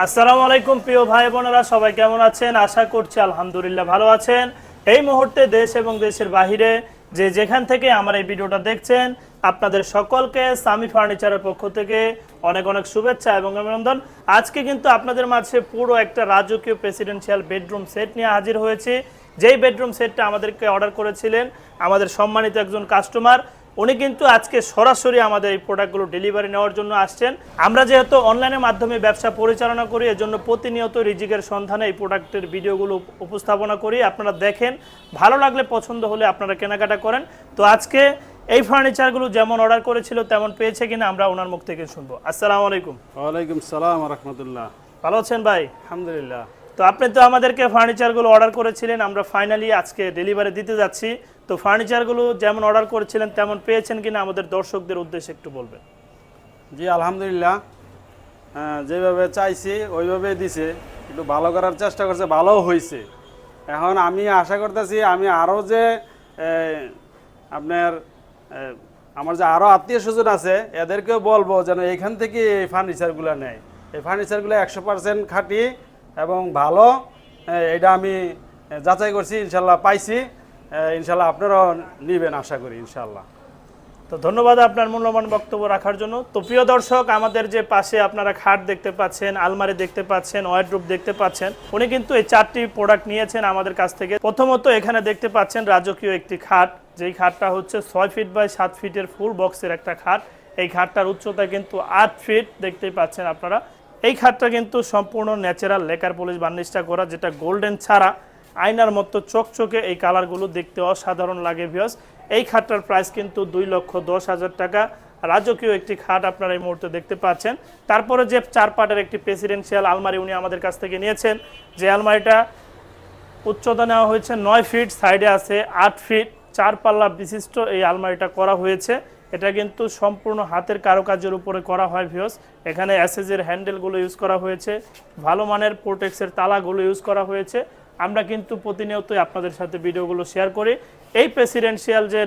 আসসালামু আলাইকুম, প্রিয় ভাই বোনেরা, সবাই কেমন আছেন? আশা করছি আলহামদুলিল্লাহ ভালো আছেন। এই মুহূর্তে দেশ এবং দেশের বাহিরে যে যেখান থেকে আমার এই ভিডিওটা দেখছেন, আপনাদের সকলকে সামি ফার্নিচারের পক্ষ থেকে অনেক অনেক শুভেচ্ছা এবং অভিনন্দন। আজকে কিন্তু আপনাদের মাঝে পুরো একটা রাজকীয় প্রেসিডেন্সিয়াল বেডরুম সেট নিয়ে হাজির হয়েছি। যেই বেডরুম সেটটা আমাদেরকে অর্ডার করেছিলেন, আমাদের সম্মানিত একজন কাস্টমার উনি কিন্তু আজকে সরাসরি আমাদের এই প্রোডাক্টগুলো ডেলিভারি নেওয়ার জন্য আসছেন। আমরা যেহেতু অনলাইনের মাধ্যমে ব্যবসা পরিচালনা করি এজন্য প্রতিনিয়ত রিজিকের সন্ধানে এই প্রোডাক্টের ভিডিওগুলো উপস্থাপনা করি। আপনারা দেখেন ভালো লাগলে পছন্দ হলে আপনারা কেনাকাটা করেন। তো আজকে এই ফার্নিচারগুলো যেমন অর্ডার করেছিল তেমন পেয়েছে কিনা আমরা ওনার মুখ থেকে শুনব। আসসালামু আলাইকুম। ওয়ালাইকুম সালাম রহমতুল্লাহ। ভালো আছেন ভাই? আলহামদুলিল্লাহ। তো আপনি তো আমাদেরকে ফার্নিচারগুলো অর্ডার করেছিলেন, আমরা ফাইনালি আজকে ডেলিভারি দিতে যাচ্ছি। তো ফার্নিচারগুলো যেমন অর্ডার করেছিলেন, তেমন পেয়েছেন কিনা আমাদের দর্শকদের উদ্দেশ্যে একটু বলবেন। জি, আলহামদুলিল্লাহ। যেভাবে চাইছি, ওইভাবে দিছে। একটু ভালো করার চেষ্টা করছে, ভালোও হয়েছে এখন আমি আশা করতেছি, আমি আরও যে আপনার আমার যে আরও আত্মীয় স্বজন আছে, এদেরকেও বলব যেন এখান থেকে এই ফার্নিচারগুলো নেয়। এই ফার্নিচারগুলো একশো পার্সেন্ট খাঁটি এবং ভালো এটা আমি যাচাই করছি, ইনশাল্লাহ পাইছি ইনশাল্লাহ আপনারাও নেবেন আশা করি, ইনশাল্লাহ। তো ধন্যবাদ আপনার মূল্যবান বক্তব্য রাখার জন্য। তো প্রিয় দর্শক, আমাদের যে পাশে আপনারা খাট দেখতে পাচ্ছেন, আলমারি দেখতে পাচ্ছেন ওয়ার্ডরোব দেখতে পাচ্ছেন, উনি কিন্তু এই চারটি প্রোডাক্ট নিয়েছেন আমাদের কাছ থেকে। প্রথমত এখানে দেখতে পাচ্ছেন রাজকীয় একটি খাট, যেই খাটটা হচ্ছে ছয় ফিট বাই সাত ফিটের ফুল বক্সের একটা খাট। এই খাটটার উচ্চতা কিন্তু আট ফিট দেখতেই পাচ্ছেন আপনারা। এই খাতটা কিন্তু সম্পূর্ণ ন্যাচারাল লেকার পলিশ বার্নিশটা করা যেটা গোল্ডেন ছাড়া আয়নার মতো চকচকে এই কালারগুলো দেখতে অসাধারণ লাগে ভিউস এই খাটটার প্রাইস কিন্তু দুই লক্ষ দশ হাজার টাকা। রাজকীয় একটি খাট আপনারা এই মুহূর্তে দেখতে পাচ্ছেন। তারপরে যে চার পাটের একটি প্রেসিডেন্সিয়াল আলমারি উনি আমাদের কাছ থেকে নিয়েছেন, যে আলমারিটা উচ্চতা নেওয়া হয়েছে নয় ফিট সাইডে আছে আট ফিট চার পাল্লা বিশিষ্ট এই আলমারিটা করা হয়েছে। এটা কিন্তু সম্পূর্ণ হাতের কারুকাজের উপরে করা হয় ভিওস এখানে অ্যাসেজের হ্যান্ডেলগুলো ইউজ করা হয়েছে। ভালো মানের প্রোটেক্সের তালাগুলো ইউজ করা হয়েছে। আমরা কিন্তু প্রতিনিয়তই আপনাদের সাথে ভিডিওগুলো শেয়ার করি। এই প্রেসিডেন্সিয়াল যে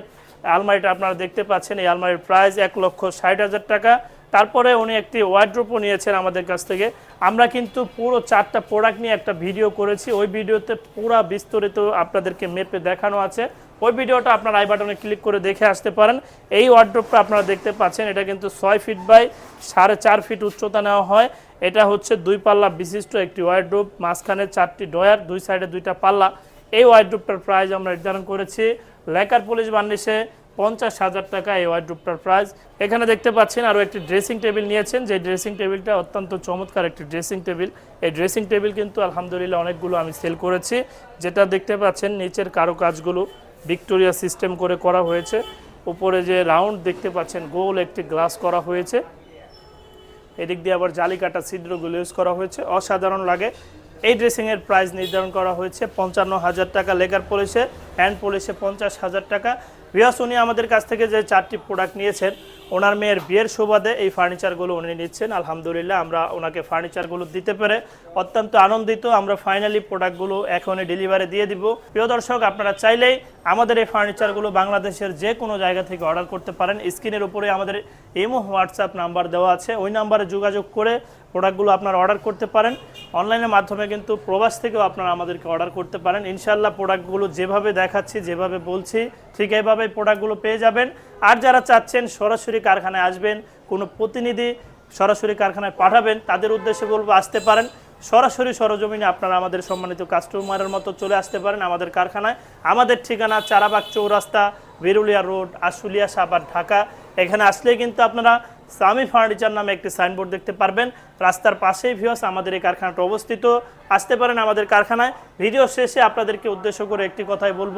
আলমারিটা আপনারা দেখতে পাচ্ছেন, এই আলমারির প্রাইস এক লক্ষ ষাট হাজার টাকা। তারপরে উনি একটি ওয়ার্ড্রোপও নিয়েছেন আমাদের কাছ থেকে। আমরা কিন্তু পুরো চারটা প্রোডাক্ট নিয়ে একটা ভিডিও করেছি। ওই ভিডিওতে পুরো বিস্তারিত আপনাদেরকে মেপে দেখানো আছে। ওই ভিডিওটা আপনারা আই বাটনে ক্লিক করে দেখে আসতে পারেন। এই ওয়ার্ড্রোপটা আপনারা দেখতে পাচ্ছেন, এটা কিন্তু ছয় ফিট বাই সাড়ে চার ফিট উচ্চতা নেওয়া হয়। এটা হচ্ছে দুই পাল্লা বিশিষ্ট একটি ওয়ার্ড্রোপ মাঝখানে চারটি ডয়ার দুই সাইডে দুইটা পাল্লা। এই ওয়ার্ড্রোপটার প্রাইস আমরা নির্ধারণ করেছি লেকার পুলিশ বান্ডিসে পঞ্চাশ হাজার টাকা এই ওয়ার্ড্রোপটার প্রাইস এখানে দেখতে পাচ্ছেন আরও একটি ড্রেসিং টেবিল নিয়েছেন, যে ড্রেসিং টেবিলটা অত্যন্ত চমৎকার একটি ড্রেসিং টেবিল এই ড্রেসিং টেবিল কিন্তু আলহামদুলিল্লাহ অনেকগুলো আমি সেল করেছি, যেটা দেখতে পাচ্ছেন নিচের কারুকাজগুলো। ভিক্টোরিয়া সিস্টেম করে করা হয়েছে। উপরে যে রাউন্ড দেখতে পাচ্ছেন, গোল একটি গ্লাস করা হয়েছে। এদিক দিয়ে আবার জালি কাটা ছিদ্রগুলো ইউজ করা হয়েছে। অসাধারণ লাগে। এই ড্রেসিংয়ের প্রাইস নির্ধারণ করা হয়েছে পঞ্চান্ন হাজার টাকা। লেগার পলিশে হ্যান্ড পলিশে পঞ্চাশ হাজার টাকা। বিয়াস উনি আমাদের কাছ থেকে যে চারটি প্রোডাক্ট নিয়েছেন, ওনার মেয়ের বিয়ের সুবাদে এই ফার্নিচারগুলো উনি নিচ্ছেন। আলহামদুলিল্লাহ, আমরা ওনাকে ফার্নিচারগুলো দিতে পেরে অত্যন্ত আনন্দিত। আমরা ফাইনালি প্রোডাক্টগুলো এখনই ডেলিভারি দিয়ে দিব। প্রিয় দর্শক, আপনারা চাইলেই আমাদের এই ফার্নিচারগুলো বাংলাদেশের যে কোনো জায়গা থেকে অর্ডার করতে পারেন। স্ক্রিনের উপরে আমাদের ইমো হোয়াটসঅ্যাপ নাম্বার দেওয়া আছে। ওই নাম্বারে যোগাযোগ করে প্রোডাক্টগুলো আপনারা অর্ডার করতে পারেন। অনলাইনের মাধ্যমে কিন্তু প্রবাস থেকেও আপনারা আমাদেরকে অর্ডার করতে পারেন। ইনশাল্লাহ প্রোডাক্টগুলো যেভাবে দেখাচ্ছি, যেভাবে বলছি, ঠিক এইভাবে প্রোডাক্টগুলো পেয়ে যাবেন। আর যারা চাচ্ছেন সরাসরি কারখানায় আসবেন, কোনো প্রতিনিধি সরাসরি কারখানায় পাঠাবেন, তাদের উদ্দেশ্যে বলব আসতে পারেন। সরাসরি সরজমিনে আপনারা আমাদের সম্মানিত কাস্টমারের মতো চলে আসতে পারেন আমাদের কারখানায়। আমাদের ঠিকানা চারাবাগ চৌরাস্তা, বেরুলিয়া রোড, আশুলিয়া সাবার ঢাকা। এখানে আসলে কিন্তু আপনারা সামি ফার্নিচার নামে একটি সাইনবোর্ড দেখতে পারবেন। রাস্তার পাশেই ভিওস আমাদের এই কারখানাটা অবস্থিত। আসতে পারেন আমাদের কারখানায়। ভিডিও শেষে আপনাদেরকে উদ্দেশ্য করে একটি কথাই বলব।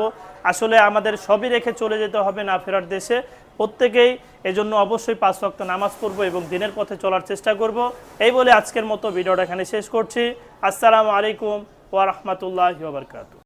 আসলে আমাদের সবই রেখে চলে যেতে হবে না ফেরার দেশে। প্রত্যেকেই এজন্য অবশ্যই পাঁচ রক্ত নামাজ পড়ব এবং দিনের পথে চলার চেষ্টা করব। এই বলে আজকের মতো ভিডিওটা এখানে শেষ করছি। আসসালামু আলাইকুম ওয়া বারাকাতুহু।